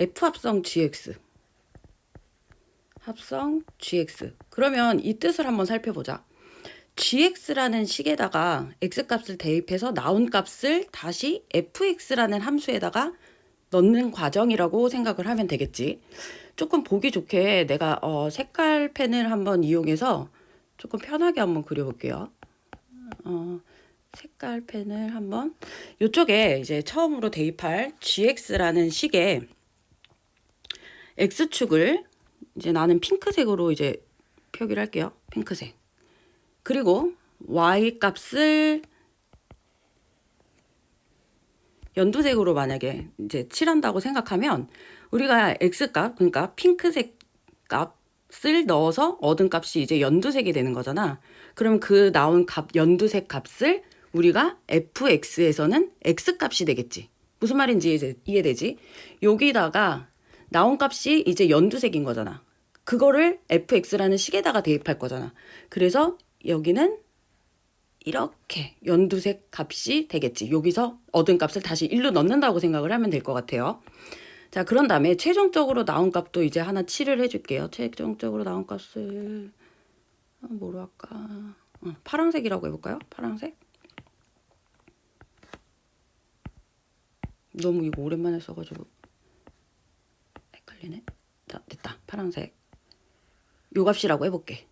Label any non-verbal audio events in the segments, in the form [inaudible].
F 합성 GX. 합성 GX. 그러면 이 뜻을 한번 살펴보자. GX라는 식에다가 X 값을 대입해서 나온 값을 다시 FX라는 함수에다가 넣는 과정이라고 생각을 하면 되겠지. 조금 보기 좋게 내가 어, 색깔 펜을 한번 이용해서 조금 편하게 한번 그려볼게요. 어, 색깔 펜을 한번 이쪽에 이제 처음으로 대입할 GX라는 식에 X축을 이제 나는 핑크색으로 이제 표기를 할게요. 핑크색. 그리고 Y 값을 연두색으로 만약에 이제 칠한다고 생각하면 우리가 X 값, 그러니까 핑크색 값을 넣어서 얻은 값이 이제 연두색이 되는 거잖아. 그럼 그 나온 값, 연두색 값을 우리가 fx에서는 x 값이 되겠지. 무슨 말인지 이제 이해되지? 여기다가 나온 값이 이제 연두색인 거잖아. 그거를 fx라는 식에다가 대입할 거잖아. 그래서 여기는 이렇게 연두색 값이 되겠지. 여기서 얻은 값을 다시 1로 넣는다고 생각을 하면 될 것 같아요. 자, 그런 다음에 최종적으로 나온 값도 이제 하나 칠을 해줄게요. 최종적으로 나온 값을 어, 뭐로 할까? 어, 파란색이라고 해볼까요? 파란색? 너무 이거 오랜만에 써가지고 헷갈리네. 자, 됐다. 파란색. 요 값이라고 해볼게.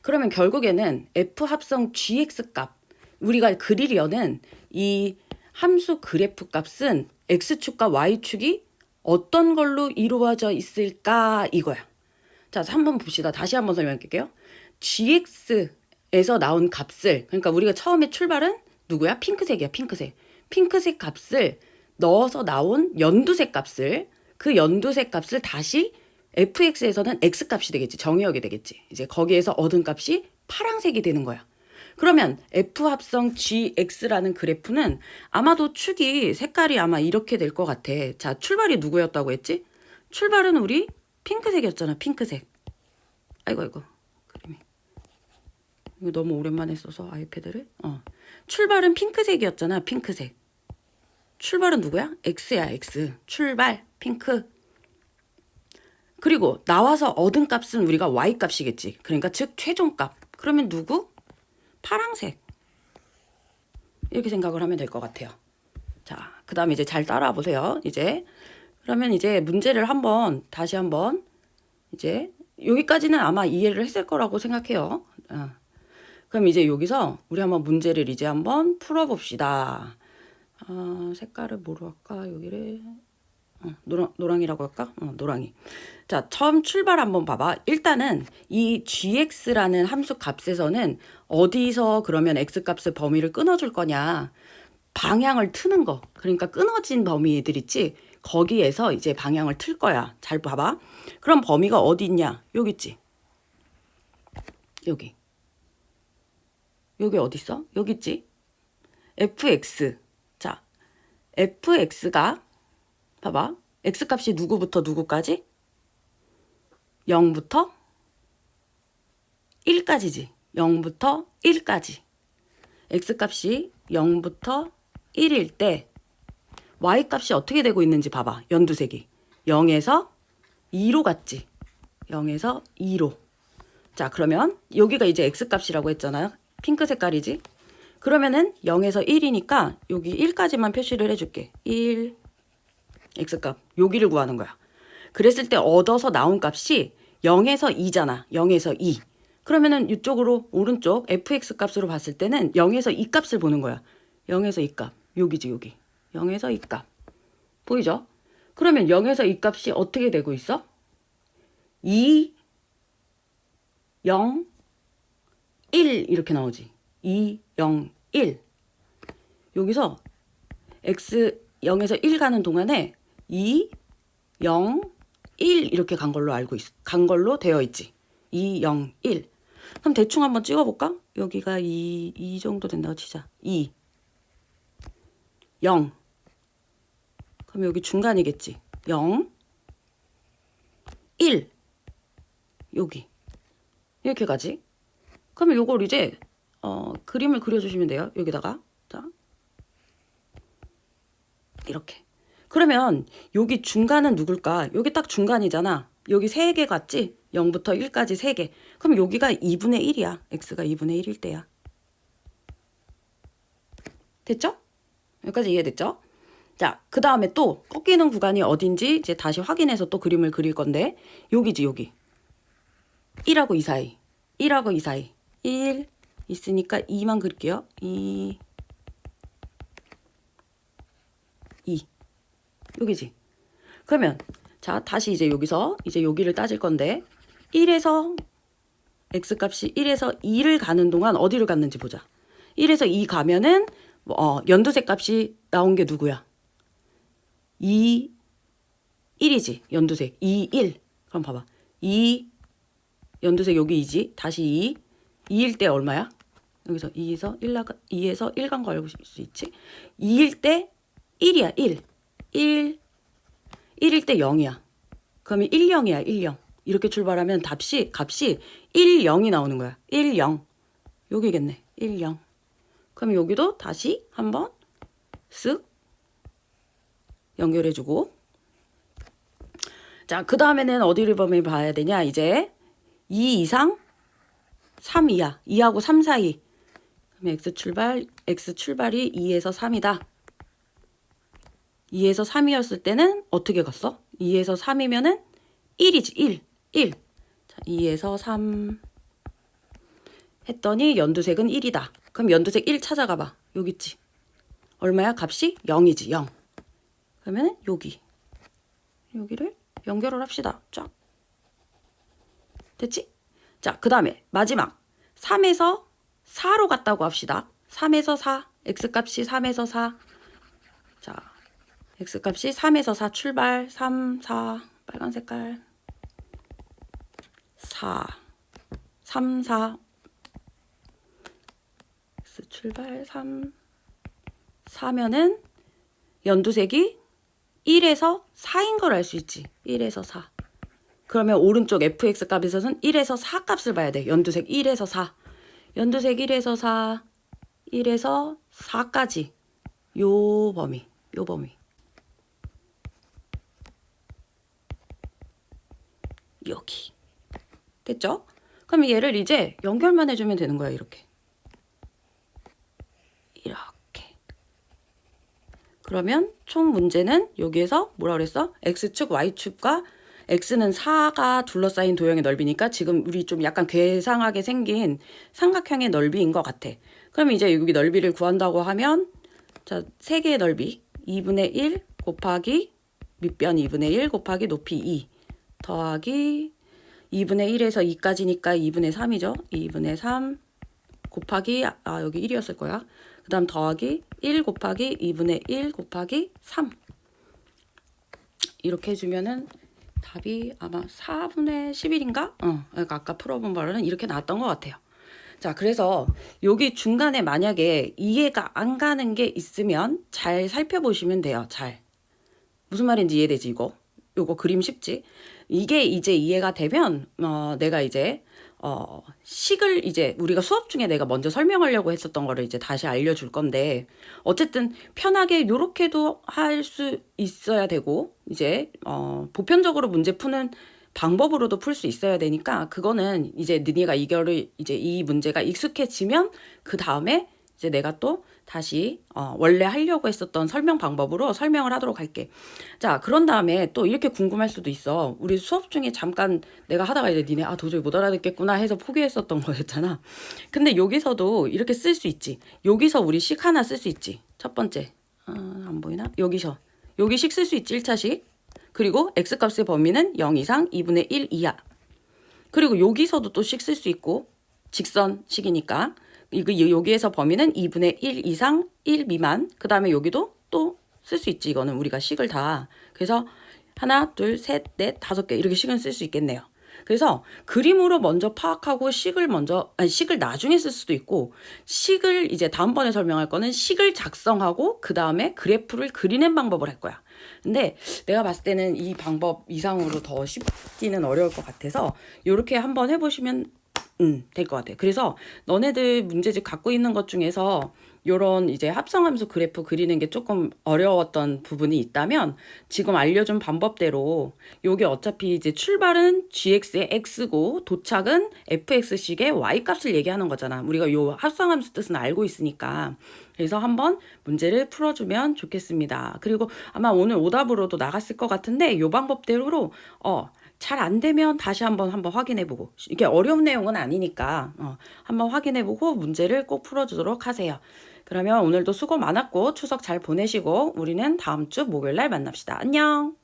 그러면 결국에는 f 합성 gx 값 우리가 그리려는 이 함수 그래프 값은 x축과 y축이 어떤 걸로 이루어져 있을까 이거야. 자, 한번 봅시다. 다시 한번 설명할게요. gx에서 나온 값을 그러니까 우리가 처음에 출발은 누구야? 핑크색이야. 핑크색. 핑크색 값을 넣어서 나온 연두색 값을 그 연두색 값을 다시 fx에서는 x 값이 되겠지. 정의역이 되겠지. 이제 거기에서 얻은 값이 파랑색이 되는 거야. 그러면 f 합성 gx라는 그래프는 아마도 축이 색깔이 아마 이렇게 될 것 같아. 자, 출발이 누구였다고 했지? 출발은 우리 핑크색이었잖아. 핑크색. 아이고 아이고. 그림이. 이거 너무 오랜만에 써서 아이패드를. 어. 출발은 핑크색이었잖아. 핑크색. 출발은 누구야? X야, X. 출발, 핑크. 그리고 나와서 얻은 값은 우리가 Y 값이겠지. 그러니까 즉 최종 값. 그러면 누구? 파랑색. 이렇게 생각을 하면 될 것 같아요. 자, 그 다음에 이제 잘 따라와 보세요. 이제. 그러면 이제 문제를 한번, 다시 한번, 이제, 여기까지는 아마 이해를 했을 거라고 생각해요. 어. 그럼 이제 여기서 우리 한번 문제를 이제 한번 풀어봅시다. 아, 색깔을 뭐로 할까? 여기를 어, 노랑, 노랑이라고 할까? 어, 노랑이. 자, 처음 출발 한번 봐봐. 일단은 이 gx라는 함수 값에서는 어디서 그러면 x 값의 범위를 끊어줄 거냐? 방향을 트는 거. 그러니까 끊어진 범위들 있지? 거기에서 이제 방향을 틀 거야. 잘 봐봐. 그럼 범위가 어디 있냐? 여기 있지? 여기. 여기 어디 있어? 여기 있지? fx. 자, fx가 봐봐. x값이 누구부터 누구까지? 0부터 1까지지. 0부터 1까지. x값이 0부터 1일 때 y값이 어떻게 되고 있는지 봐봐. 연두색이. 0에서 2로 갔지. 0에서 2로. 자, 그러면 여기가 이제 x값이라고 했잖아요. 핑크 색깔이지. 그러면은 0에서 1이니까 여기 1까지만 표시를 해줄게. 1, x값. 여기를 구하는 거야. 그랬을 때 얻어서 나온 값이 0에서 2잖아. 0에서 2. 그러면은 이쪽으로 오른쪽 fx 값으로 봤을 때는 0에서 2 값을 보는 거야. 0에서 2 값. 여기지 여기. 0에서 2 값. 보이죠? 그러면 0에서 2 값이 어떻게 되고 있어? 2, 0, 1 이렇게 나오지. 2, 0, 1. 여기서 x 0에서 1 가는 동안에 2, 0, 1 이렇게 간 걸로 알고 있, 간 걸로 되어 있지. 2, 0, 1. 그럼 대충 한번 찍어볼까? 여기가 2, 2 정도 된다고 치자. 2, 0. 그럼 여기 중간이겠지. 0, 1. 여기. 이렇게 가지. 그러면 요걸 이제 어, 그림을 그려주시면 돼요. 여기다가. 자. 이렇게. 그러면 여기 중간은 누굴까? 여기 딱 중간이잖아. 여기 세개 같지? 0부터 1까지 세 개. 그럼 여기가 2분의 1이야. x가 2분의 1일 때야. 됐죠? 여기까지 이해됐죠? 자, 그 다음에 또 꺾이는 구간이 어딘지 이제 다시 확인해서 또 그림을 그릴 건데 여기지 여기 1하고 2 사이 1하고 2 사이 1 있으니까 2만 그릴게요. 2 2 여기지? 그러면 자 다시 이제 여기서 이제 여기를 따질 건데 1에서 x값이 1에서 2를 가는 동안 어디를 갔는지 보자. 1에서 2 가면은 뭐, 어, 연두색 값이 나온 게 누구야? 2 1이지 연두색. 2 1 그럼 봐봐. 2 연두색 여기 2지? 다시 2 2일 때 얼마야? 여기서 2에서 1 나가 2에서 1간 거 알고 수 있지? 2일 때 1이야 1 1 1일 때 0이야. 그러면 1 0이야 1 0 이렇게 출발하면 값이 값이 1 0이 나오는 거야. 1 0 여기겠네. 1 0 그럼 여기도 다시 한번 쓱 연결해 주고. 자 그 다음에는 어디를 보면 봐야 되냐? 이제 2 이상 3 이하. 2하고 3 사이 그럼 x 출발 x 출발이 2에서 3이다. 2에서 3이었을 때는 어떻게 갔어? 2에서 3이면은 1이지 1 1 자, 2에서 3 했더니 연두색은 1이다. 그럼 연두색 1 찾아가 봐. 여기 있지? 얼마야? 값이 0이지 0 그러면 여기. 여기를 연결을 합시다. 쫙. 됐지? 자, 그 다음에 마지막. 3에서 4로 갔다고 합시다. 3에서 4 x값이 3에서 4 자, x값이 3에서 4 출발 3, 4 빨간 색깔 4 3, 4 x 출발 3 4면은 연두색이 1에서 4인 걸 알 수 있지. 1에서 4. 그러면 오른쪽 fx 값에서는 1에서 4 값을 봐야 돼. 연두색 1에서 4. 연두색 1에서 4. 1에서 4까지. 요 범위. 요 범위. 여기. 됐죠? 그럼 얘를 이제 연결만 해주면 되는 거야. 이렇게. 이렇게. 그러면 총 문제는 여기에서 뭐라 그랬어? x축, y축과 x는 4가 둘러싸인 도형의 넓이니까 지금 우리 좀 약간 괴상하게 생긴 삼각형의 넓이인 것 같아. 그러면 이제 여기 넓이를 구한다고 하면 자, 세 개의 넓이 2분의 1 곱하기 밑변 2분의 1 곱하기 높이 2 더하기 2분의 1에서 2까지니까 2분의 3이죠. 2분의 3 곱하기 아 여기 1이었을 거야. 그 다음 더하기 1 곱하기 2분의 1 곱하기 3 이렇게 해주면은 답이 아마 4분의 11인가? 어, 그러니까 아까 풀어본 바로는 이렇게 나왔던 것 같아요. 자, 그래서 여기 중간에 만약에 이해가 안 가는 게 있으면 잘 살펴보시면 돼요. 잘. 무슨 말인지 이해되지, 이거? 요거 그림 쉽지? 이게 이제 이해가 되면, 어, 내가 이제 어, 식을 이제 우리가 수업 중에 내가 먼저 설명하려고 했었던 거를 이제 다시 알려줄 건데, 어쨌든 편하게 요렇게도 할 수 있어야 되고, 이제, 어, 보편적으로 문제 푸는 방법으로도 풀 수 있어야 되니까, 그거는 이제 너네가 이거를 이제 이 문제가 익숙해지면, 그 다음에 이제 내가 또 다시 어, 원래 하려고 했었던 설명 방법으로 설명을 하도록 할게. 자, 그런 다음에 또 이렇게 궁금할 수도 있어. 우리 수업 중에 잠깐 내가 하다가 이제 니네 아 도저히 못 알아듣겠구나 해서 포기했었던 [laughs] 거였잖아. 근데 여기서도 이렇게 쓸 수 있지. 여기서 우리 식 하나 쓸 수 있지. 첫 번째. 아, 안 보이나? 여기서. 여기 식 쓸 수 있지. 1차식. 그리고 x값의 범위는 0 이상 2분의 1 이하. 그리고 여기서도 또 식 쓸 수 있고 직선식이니까 이거 여기에서 범위는 2분의 1 이상 1 미만. 그 다음에 여기도 또 쓸 수 있지. 이거는 우리가 식을 다. 그래서 하나, 둘, 셋, 넷, 다섯 개 이렇게 식은 쓸 수 있겠네요. 그래서 그림으로 먼저 파악하고 식을 먼저 아니 식을 나중에 쓸 수도 있고 식을 이제 다음번에 설명할 거는 식을 작성하고 그 다음에 그래프를 그리는 방법을 할 거야. 근데 내가 봤을 때는 이 방법 이상으로 더 쉽기는 어려울 것 같아서 이렇게 한번 해보시면 음, 될 것 같아. 그래서 너네들 문제집 갖고 있는 것 중에서 요런 이제 합성함수 그래프 그리는 게 조금 어려웠던 부분이 있다면 지금 알려준 방법대로 요게 어차피 이제 출발은 gx의 x고 도착은 fx식의 y 값을 얘기하는 거잖아. 우리가 요 합성함수 뜻은 알고 있으니까. 그래서 한번 문제를 풀어주면 좋겠습니다. 그리고 아마 오늘 오답으로도 나갔을 것 같은데 요 방법대로 어 잘 안 되면 다시 한번 한번 확인해 보고 이게 어려운 내용은 아니니까 어, 한번 확인해 보고 문제를 꼭 풀어주도록 하세요. 그러면 오늘도 수고 많았고 추석 잘 보내시고 우리는 다음 주 목요일 날 만납시다. 안녕.